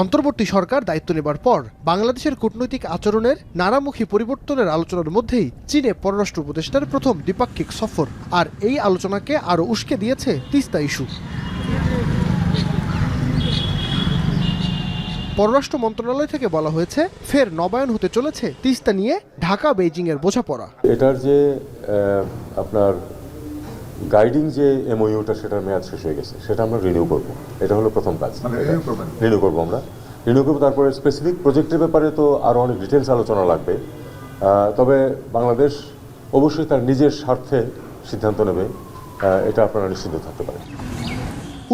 অন্তর্বর্তী সরকার দায়িত্ব নেবার পর বাংলাদেশের কূটনৈতিক আচরণের নানামুখী পরিবর্তনের আলোচনার মধ্যেই চীনে পররাষ্ট্র উপদেষ্টার প্রথম দ্বিপাক্ষিক সফর। আর এই আলোচনাকে আরও উস্কে দিয়েছে তিস্তা ইস্যু। পররাষ্ট্র মন্ত্রণালয় থেকে বলা হয়েছে, ফের নবায়ন হতে চলেছে তিস্তা নিয়ে ঢাকা বেইজিংয়ের বোঝাপড়া। এটার যে আপনার গাইডিং যে এমওইউটা সেটার মেয়াদ শেষ হয়ে গেছে সেটা আমরা রিনিউ করব। এটা হলো প্রথম কাজ। রিনিউ করব আমরা। রিনিউ করব তারপরে স্পেসিফিক প্রজেক্টের ব্যাপারে তো আরও অনেক ডিটেলস আলোচনা লাগবে। তবে বাংলাদেশ অবশ্যই তার নিজের স্বার্থে সিদ্ধান্ত নেবে। এটা আপনারা নিশ্চিন্ত থাকতে পারেন।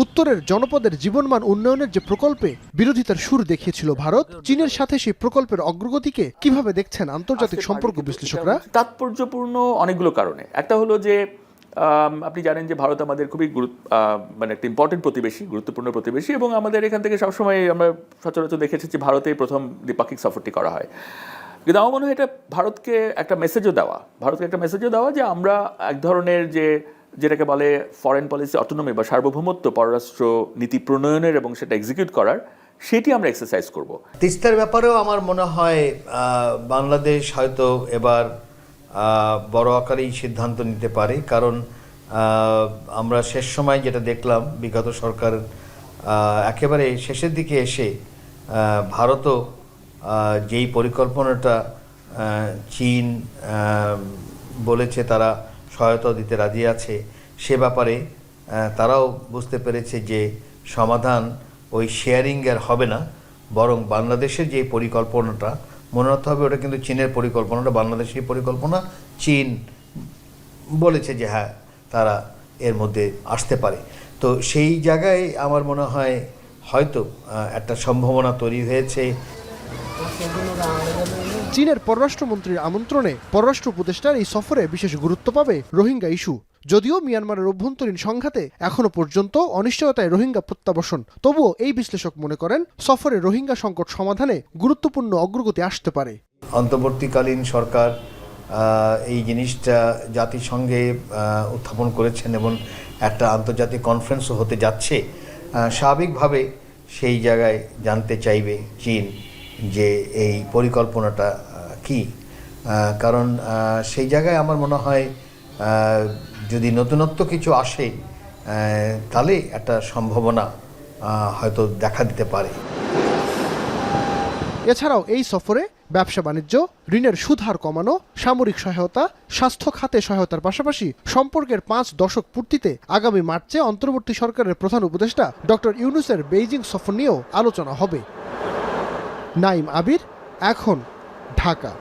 উত্তরের জনপদের জীবনমান উন্নয়নের যে প্রকল্পে বিরোধিতার সুর দেখিয়েছিল ভারত চীনের সাথে সেই প্রকল্পের অগ্রগতিকে কীভাবে দেখছেন আন্তর্জাতিক সম্পর্ক বিশ্লেষকরা? তাৎপর্যপূর্ণ অনেকগুলো কারণে। একটা হলো যে আপনি জানেন যে ভারত আমাদের খুবই গুরুত্ব মানে একটা ইম্পর্টেন্ট প্রতিবেশী, গুরুত্বপূর্ণ প্রতিবেশী এবং আমাদের এখান থেকে সবসময় আমরা সচরাচর দেখেছি যে ভারতেই প্রথম দ্বিপাক্ষিক সফরটি করা হয়। কিন্তু আমার মনে হয় এটা ভারতকে একটা মেসেজও দেওয়া, ভারতকে একটা মেসেজও দেওয়া যে আমরা এক ধরনের যে, যেটাকে বলে ফরেন পলিসি অটোনমি বা সার্বভৌমত্ব পররাষ্ট্র নীতি প্রণয়নের এবং সেটা এক্সিকিউট করার, সেটি আমরা এক্সারসাইজ করব। তিস্তার ব্যাপারেও আমার মনে হয় বাংলাদেশ হয়তো এবার বড় আকারেই সিদ্ধান্ত নিতে পারে। কারণ আমরা শেষ সময় যেটা দেখলাম, বিগত সরকার একেবারে শেষের দিকে এসে ভারতও যেই পরিকল্পনাটা চীন বলেছে তারা সহায়তা দিতে রাজি আছে, সে ব্যাপারে তারাও বুঝতে পেরেছে যে সমাধান ওই শেয়ারিং শেয়ারিংয়ের হবে না, বরং বাংলাদেশের যে পরিকল্পনাটা মনে রাখতে হবে, ওটা কিন্তু চীনের পরিকল্পনা, ওটা বাংলাদেশের পরিকল্পনা। চীন বলেছে যে হ্যাঁ তারা এর মধ্যে আসতে পারে। তো সেই জায়গায় আমার মনে হয় হয়তো একটা সম্ভাবনা তৈরি হয়েছে। চীনের পররাষ্ট্রমন্ত্রীর আমন্ত্রণে পররাষ্ট্র উপদেষ্টার এই সফরে বিশেষ গুরুত্ব পাবে রোহিঙ্গা ইস্যু। যদিও মিয়ানমারের অভ্যন্তরীণ সংঘাতে এখনও পর্যন্ত অনিশ্চয়তায় রোহিঙ্গা প্রত্যাবাসন তবুও এই বিশ্লেষক মনে করেন, সফরে রোহিঙ্গা সংকট সমাধানে গুরুত্বপূর্ণ অগ্রগতি আসতে পারে। অন্তর্বর্তীকালীন সরকার এই জিনিসটা জাতিসংঘে উত্থাপন করেছেন এবং একটা আন্তর্জাতিক কনফারেন্সও হতে যাচ্ছে। স্বাভাবিকভাবে সেই জায়গায় জানতে চাইবে চীন। যে এই পরিকল্পনাটা কি? কারণ সেই জায়গায় আমার মনে হয় যদি নতুনত্ব কিছু আসে তাহলে একটা সম্ভাবনা হয়তো দেখা দিতে পারে। এছাড়াও এই সফরে ব্যবসা বাণিজ্য, ঋণের সুদহার কমানো, সামরিক সহায়তা, স্বাস্থ্য খাতে সহায়তার পাশাপাশি সম্পর্কের পাঁচ দশক পূর্তিতে আগামী মার্চে অন্তর্বর্তী সরকারের প্রধান উপদেষ্টা ডক্টর ইউনুসের বেইজিং সফর নিয়েও আলোচনা হবে। নাইম আবির এখন ঢাকা।